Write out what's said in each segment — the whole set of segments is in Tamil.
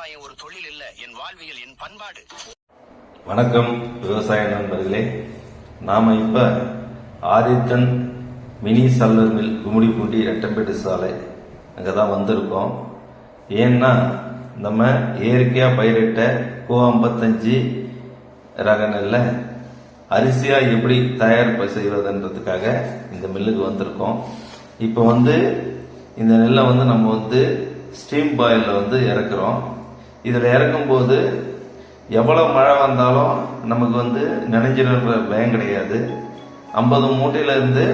விவசாயம் ஒரு தொழில் இல்ல. என் வாழ்வியல் என் பண்பாடு. வணக்கம் விவசாய நண்பர்களே. நாம இப்ப Adithan mini sheller mill Gummidipoondi Rettambedu சாலை அங்கே தான் வந்திருக்கோம். ஏன்னா நம்ம இயற்கையாக பயிரிட்ட கோ ஐம்பத்தஞ்சு ரக நெல்லை அரிசியாக எப்படி தயார் செய்வதுன்றதுக்காக இந்த மில்லுக்கு வந்திருக்கோம். இப்போ வந்து இந்த நெல்லை வந்து நம்ம வந்து ஸ்டீம் பாயிலில் வந்து இறக்குறோம். இதில் இறக்கும்போது எவ்வளோ மழை வந்தாலும் நமக்கு வந்து நினைஞ்சிடுன்ற பயம் கிடையாது. ஐம்பது மூட்டையிலேருந்து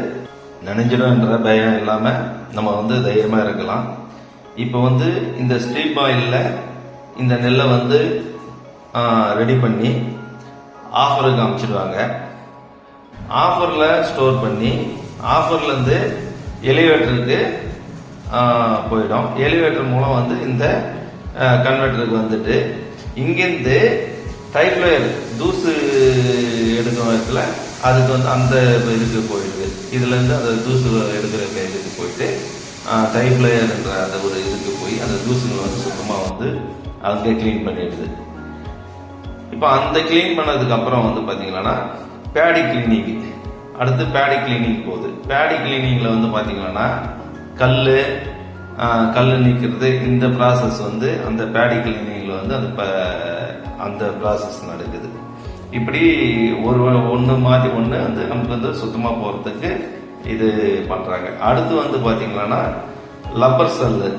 நினைஞ்சிடும்ன்ற பயம் இல்லாமல் நம்ம வந்து தைரியமாக இருக்கலாம். இப்போ வந்து இந்த ஸ்ட்ரீட் ஆயிலில் இந்த நெல்லை வந்து ரெடி பண்ணி ஆஃபருக்கு அமைச்சிடுவாங்க ஆஃபரில் ஸ்டோர் பண்ணி ஆஃபர்லேருந்து எலிவேட்டருக்கு போயிடும். எலிவேட்டர் மூலம் வந்து இந்த கன்வெர்ட்டருக்கு வந்துட்டு இங்கேருந்து டைப்ளோயர் தூசு எடுக்கிற இடத்துல அதுக்கு வந்து அந்த இதுக்கு போயிடுது. இதுலேருந்து அந்த தூசு எடுக்கிற இதுக்கு போயிட்டு டைப்ளோயர்ன்ற அந்த ஒரு இதுக்கு போய் அந்த தூசுங்களை வந்து சுத்தமாக வந்து அங்கே க்ளீன் பண்ணிடுது. இப்போ அந்த க்ளீன் பண்ணதுக்கு அப்புறம் வந்து பார்த்தீங்கன்னா பேடி கிளீனிங் அடுத்து பேடி கிளீனிங் போகுது. பேடி கிளீனிங்கில் வந்து பார்த்தீங்கன்னா கல் கல் நீக்கிறது இந்த ப்ராசஸ் வந்து அந்த பேடி கிளீனிங்கில் வந்து அந்த ப- அந்த ப்ராசஸ் நடக்குது. இப்படி ஒரு ஒன்று மாற்றி ஒன்று வந்து நமக்கு வந்து சுத்தமாக போகிறதுக்கு இது பண்ணுறாங்க அடுத்து வந்து பார்த்தீங்கன்னா லப்பர் செல்லு.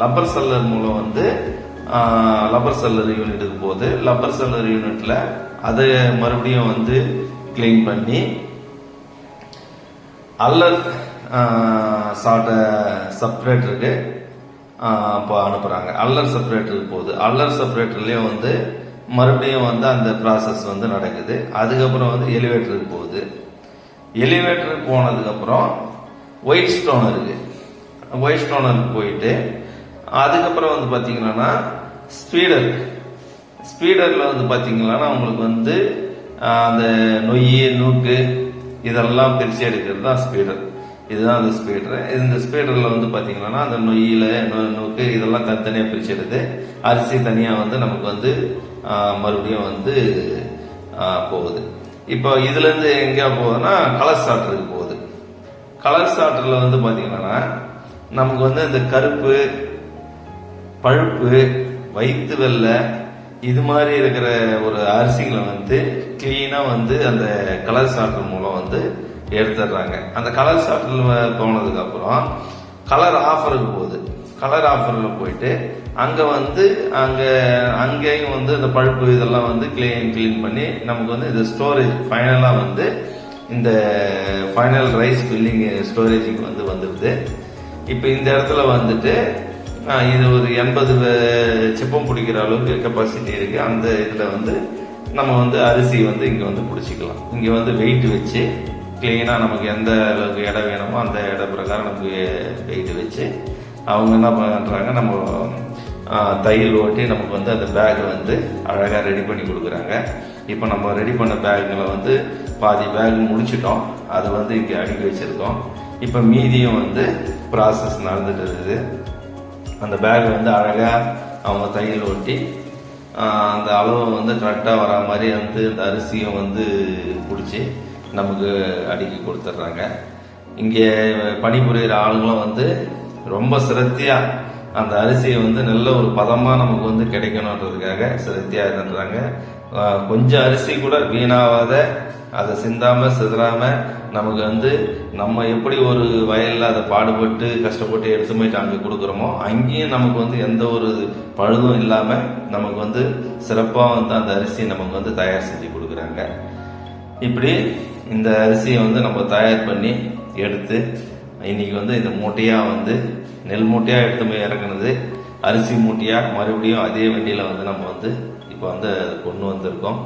லப்பர் செல்லர் மூலம் வந்து லப்பர் செல்லர் யூனிட்டுக்கு போகுது. லப்பர் செல்லர் யூனிட்டில் அதை மறுபடியும் வந்து க்ளீன் பண்ணி அல்லர் சாட்ட செப்பரேட்டருக்கு இப்போ அனுப்புகிறாங்க அல்லர் செப்பரேட்டருக்கு போகுது. அல்லர் செப்பரேட்டர்லேயும் வந்து மறுபடியும் வந்து அந்த ப்ராசஸ் வந்து நடக்குது. அதுக்கப்புறம் வந்து எலிவேட்டருக்கு போகுது. எலிவேட்டருக்கு போனதுக்கப்புறம் ஒயிட் ஸ்டோன் இருக்குது ஒயிட் ஸ்டோனருக்கு போயிட்டு அதுக்கப்புறம் வந்து பார்த்தீங்கன்னா ஸ்பீடர் ஸ்பீடரில் வந்து பார்த்தீங்கன்னா உங்களுக்கு வந்து அந்த நொய் நூக்கு இதெல்லாம் பிரித்து எடுக்கிறது தான் ஸ்பீடர் இதுதான் அந்த ஸ்பீடர் இந்த ஸ்பீடரில் வந்து பார்த்தீங்கன்னா அந்த நொய்யில் நோக்கு இதெல்லாம் தனித்தனியாக பிரிச்சிடுது எடுத்து அரிசி தனியாக வந்து நமக்கு வந்து மறுபடியும் வந்து போகுது. இப்போ இதுலேருந்து எங்கே போகுதுன்னா கலர் சாட்டருக்கு போகுது. கலர் சாட்டரில் வந்து பார்த்தீங்கன்னா நமக்கு வந்து இந்த கருப்பு பழுப்பு வயிற்று வெள்ளை இது மாதிரி இருக்கிற ஒரு அரிசிகளை வந்து கிளீனாக வந்து அந்த கலர் சாட்டர் மூலம் வந்து எடுத்துடுறாங்க. அந்த கலர் சாட்டரில் போனதுக்கு அப்புறம் கலர் ஆஃபருக்கு போகுது. கலர் ஆஃபரில் போயிட்டு அங்கே வந்து அங்கே அங்கேயும் வந்து இந்த பழுப்பு இதெல்லாம் வந்து க்ளீன் க்ளீன் பண்ணி நமக்கு வந்து இந்த ஸ்டோரேஜ் ஃபைனலாக வந்து இந்த ஃபைனல் ரைஸ் ஃபில்லிங் ஸ்டோரேஜுக்கு வந்து வந்துடுது. இப்போ இந்த இடத்துல வந்துட்டு இது ஒரு எண்பது சிப்பம் பிடிக்கிற அளவுக்கு கெப்பாசிட்டி இருக்குது அந்த இதில் வந்து நம்ம வந்து அரிசி வந்து இங்கே வந்து பிடிச்சிக்கலாம். இங்கே வந்து வெயிட் வச்சு க்ளீனாக நமக்கு எந்த அளவுக்கு இடம் வேணுமோ அந்த இட பிரகாரம் நமக்கு வெயிட் வச்சு அவங்க என்ன பண்ணுறாங்க நம்ம தையல் ஓட்டி நமக்கு வந்து அந்த பேக் வந்து அழகாக ரெடி பண்ணி கொடுக்குறாங்க. இப்போ நம்ம ரெடி பண்ண பேக்குங்களை வந்து பாதி பேக் முடிச்சிட்டோம். அதை வந்து இங்கே அடுக்கி வச்சுருக்கோம். இப்போ மீதியும் வந்து ப்ராசஸ் நடந்துட்டு இருக்குது. அந்த பேக் வந்து அழகாக அவங்க தையல் ஒட்டி அந்த அளவு வந்து கரெக்டாக வரா மாதிரி வந்து அந்த அரிசியும் வந்து பிடிச்சி நமக்கு அடுக்கி கொடுத்துட்றாங்க இங்கே பணிபுரிகிற ஆளுங்களும் வந்து ரொம்ப சிரத்தியாக அந்த அரிசியை வந்து நல்ல ஒரு பதமாக நமக்கு வந்து கிடைக்கணுன்றதுக்காக சிரத்தியாக இருந்துறாங்க. கொஞ்சம் அரிசி கூட வீணாவாத அதை சிந்தாமல் சிதறாமல் நமக்கு வந்து நம்ம எப்படி ஒரு வயலில் அதை பாடுபட்டு கஷ்டப்பட்டு எடுத்து போயிட்டு அங்கே கொடுக்குறோமோ அங்கேயும் நமக்கு வந்து எந்த ஒரு பழுதும் இல்லாமல் நமக்கு வந்து சிறப்பாக வந்து அந்த அரிசியை நமக்கு வந்து தயார் செஞ்சு கொடுக்குறாங்க. இப்படி இந்த அரிசியை வந்து நம்ம தயார் பண்ணி எடுத்து இன்றைக்கி வந்து இந்த மூட்டையாக வந்து நெல் மூட்டையாக எடுத்து போய் இறக்குனது அரிசி மூட்டையாக மறுபடியும் அதே வண்டியில் வந்து நம்ம வந்து இப்போ வந்து கொண்டு வந்திருக்கோம்.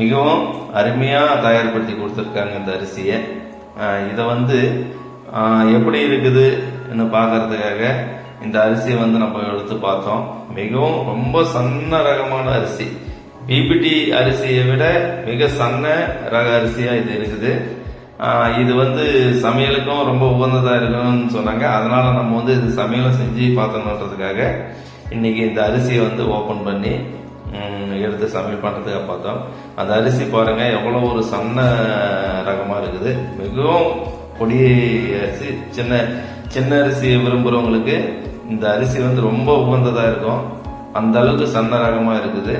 மிகவும் அருமையாக தயார்படுத்தி கொடுத்துருக்காங்க இந்த அரிசியை. இதை வந்து எப்படி இருக்குதுன்னு பார்க்கறதுக்காக இந்த அரிசியை வந்து நம்ம எடுத்து பார்த்தோம். மிகவும் ரொம்ப சன்ன ரகமான அரிசி. பிபிடி அரிசியை விட மிக சன்ன ரக அரிசியாக இது இருக்குது. இது வந்து சமையலுக்கும் ரொம்ப உகந்ததாக இருக்கும்னு சொன்னாங்க. அதனால் நம்ம வந்து இது சமையலும் செஞ்சு பார்த்தணுன்றதுக்காக இன்றைக்கி இந்த அரிசியை வந்து ஓப்பன் பண்ணி எடுத்து சமையல் பண்ணுறதுக்காக பார்த்தோம். அந்த அரிசி பாருங்கள் எவ்வளோ ஒரு சன்ன ரகமாக இருக்குது. மிகவும் பொடி அரிசி சின்ன சின்ன அரிசி விரும்புகிறவங்களுக்கு இந்த அரிசி வந்து ரொம்ப உகந்ததாக இருக்கும். அந்த அளவுக்கு சன்ன ரகமாக இருக்குது.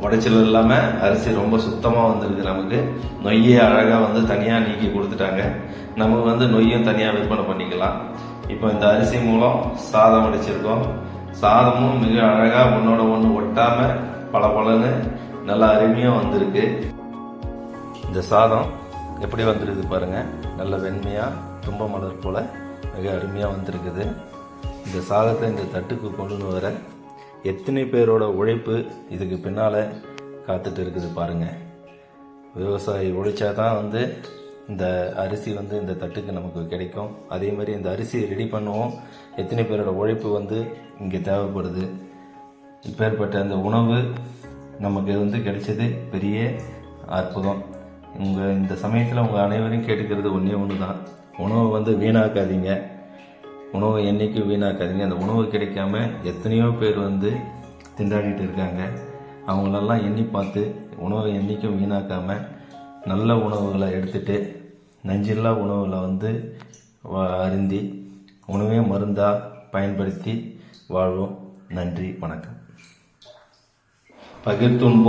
உடைச்சல் இல்லாமல் அரிசி ரொம்ப சுத்தமாக வந்திருக்கு நமக்கு. நொய்யை அழகாக வந்து தனியாக நீக்கி கொடுத்துட்டாங்க. நமக்கு வந்து நொய்யும் தனியாக விற்பனை பண்ணிக்கலாம். இப்போ இந்த அரிசி மூலம் சாதம் அடிச்சிருக்கோம். சாதமும் மிக அழகாக ஒன்றோட ஒன்று ஒட்டாமல் பல நல்லா அருமையாக வந்திருக்கு. இந்த சாதம் எப்படி வந்துருக்குது பாருங்க. நல்ல வெண்மையாக தும்ப மலர் போல் மிக அருமையாக வந்திருக்குது. இந்த சாதத்தை இந்த தட்டுக்கு கொண்டு வர எத்தனை பேரோட உழைப்பு இதுக்கு பின்னால் காத்துட்டு இருக்குது பாருங்க. விவசாயி உழைச்சா தான் வந்து இந்த அரிசி வந்து இந்த தட்டுக்கு நமக்கு கிடைக்கும். அதே மாதிரி இந்த அரிசியை ரெடி பண்ணுவோம். எத்தனை பேரோட உழைப்பு வந்து இங்கே தேவைப்படுது. இப்பேற்பட்ட அந்த உணவு நமக்கு வந்து கிடைச்சது பெரிய அற்புதம். உங்கள் இந்த சமயத்தில் உங்கள் அனைவரையும் கேட்டுக்கிறது ஒன்றே ஒன்று தான் உணவை வந்து வீணாக்காதீங்க. உணவை என்றைக்கும் வீணாக்காதீங்க. அந்த உணவு கிடைக்காம எத்தனையோ பேர் வந்து திண்டாடிட்டு இருக்காங்க. அவங்களெல்லாம் எண்ணி பார்த்து உணவை என்றைக்கும் வீணாக்காமல் நல்ல உணவுகளை எடுத்துட்டு நஞ்சில்லா உணவுகளை வந்து அருந்தி உணவே மருந்தாக பயன்படுத்தி வாழ்வோம் நன்றி வணக்கம். பகிர்ந்துண்போம்